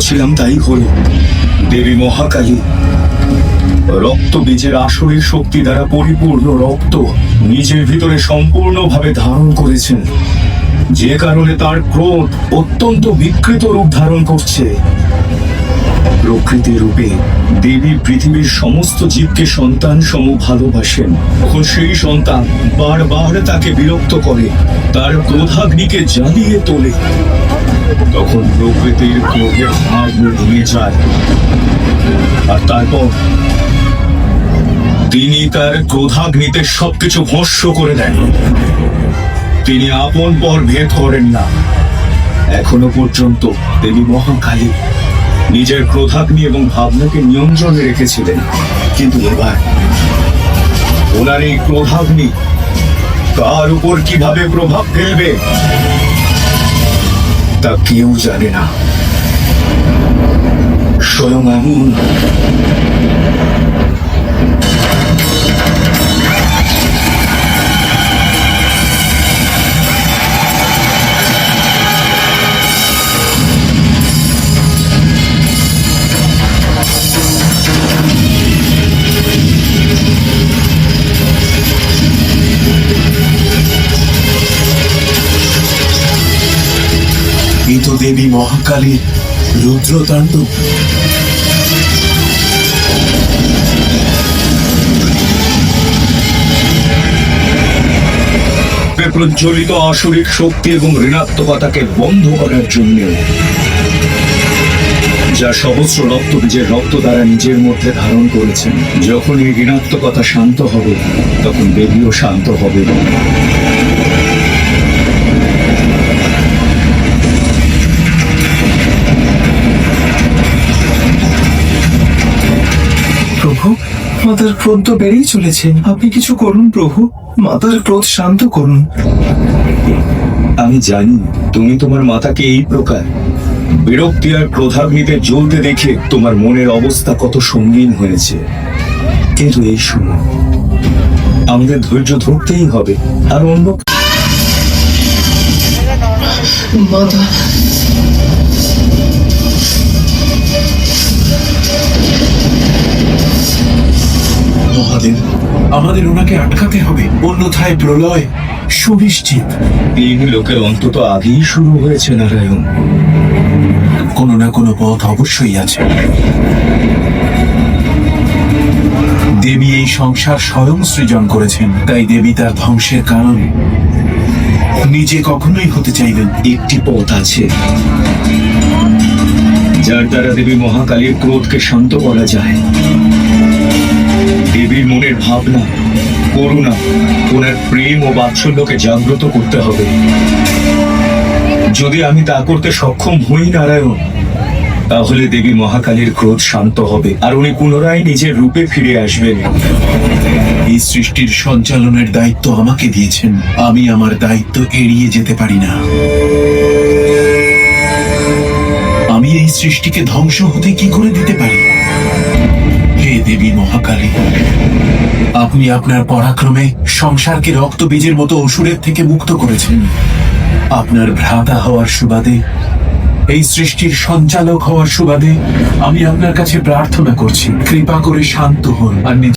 ছিলাম তাই হলো। দেবী মহাকালী, রক্ত বীজের আসরের শক্তি দ্বারা পরিপূর্ণ রক্ত নিজের ভিতরে সম্পূর্ণভাবে ধারণ করেছেন। যে কারণে তার ক্রোধ অত্যন্ত বিকৃত রূপ ধারণ করছে। প্রকৃতি রূপে দেবী পৃথিবীর সমস্ত জীবকে সন্তান সম ভালোবাসেন। তখন সেই সন্তান বারবার তাকে বিরক্ত করে, তার ক্রোধাগ্নিকে জ্বালিয়ে তোলে। তখন প্রকৃতির ক্রোধের ভাগ ভেঙে যায়, আর তারপর তিনি তার ক্রোধাগ্নিতে সবকিছু ভস্য করে দেন। তিনি আপন পর ভেদ করেন না। এখনও পর্যন্ত দেবী মহাকালী। নিজের ক্রোধাগ্নি এবং ভাবনাকে নিয়ন্ত্রণে রেখেছিলেন। কিন্তু এবার ওনার এই ক্রোধাগ্নি কার উপর কীভাবে প্রভাব ফেলবে? তা কেউ জানে না। স্বয়ং আগুন দেবী মহাকালীর রুদ্রতাণ্ডব। প্রজ্বলিত আসরিক শক্তি এবং ঋণাত্মকতাকে বন্ধ করার জন্য, যা সহস্র রক্তবীজের রক্ত দ্বারা নিজের মধ্যে ধারণ করেছেন। যখন এই ঋণাত্মকতা শান্ত হবে, তখন দেবীও শান্ত হবে। মাতার ক্রোধ তো বেড়েই চলেছে। আপনি কিছু করুন প্রভু। মাতার ক্রোধ শান্ত করুন। আমি জানি তুমি তোমার মাতাকে এই প্রকার বিরক্তি আর ক্রোধাগ্নিতে জ্বলতে দেখে তোমার মনের অবস্থা কত সঙ্গীন হয়েছে। কিন্তু এই সময় আমাদের ধৈর্য ধরতেই হবে আর অন্য মাতা মহাদেব আমাদের ওনাকে আটকাতে হবে। অন্যথায় প্রলয় সুনিশ্চিত। তিন লোকের অন্তত আগেই শুরু হয়েছে নারায়ণ। কোনো না কোনো পথ অবশ্যই আছে। দেবী এই সংসার স্বয়ং সৃজন করেছেন। তাই দেবী তার ধ্বংসের কারণ। নিজে কখনোই হতে চাইবেন একটি পথ আছে। যার দ্বারা দেবী মহাকালীর ক্রোধকে শান্ত করা যায়। দেবীর মনের ভাবনা, করুণা, ওনার প্রেম ও বাৎসল্যকে জাগ্রত করতে হবে। যদি আমি তা করতে সক্ষম হই নারায়ণ, তাহলে দেবী মহাকালীর ক্রোধ শান্ত হবে, আর উনি পুনরায় নিজের রূপে ফিরে আসবেন। এই সৃষ্টির সঞ্চালনের দায়িত্ব আমাকে দিয়েছেন। আমি আমার দায়িত্ব এড়িয়ে যেতে পারি না। আমি এই সৃষ্টিকে ধ্বংস হতে কি করে দিতে পারি? হে দেবী মহাকালী আপনি আপনার পরাক্রমে সংসারকে রক্তবীজের মতো অসুরের থেকে মুক্ত করেছেন। আপনার ভ্রাতা হওয়ার সুবাদে, এই সৃষ্টির সঞ্চালক হওয়ার সুবাদে আমি আপনার কাছে প্রার্থনা করছি। কৃপা করে শান্ত হন। আর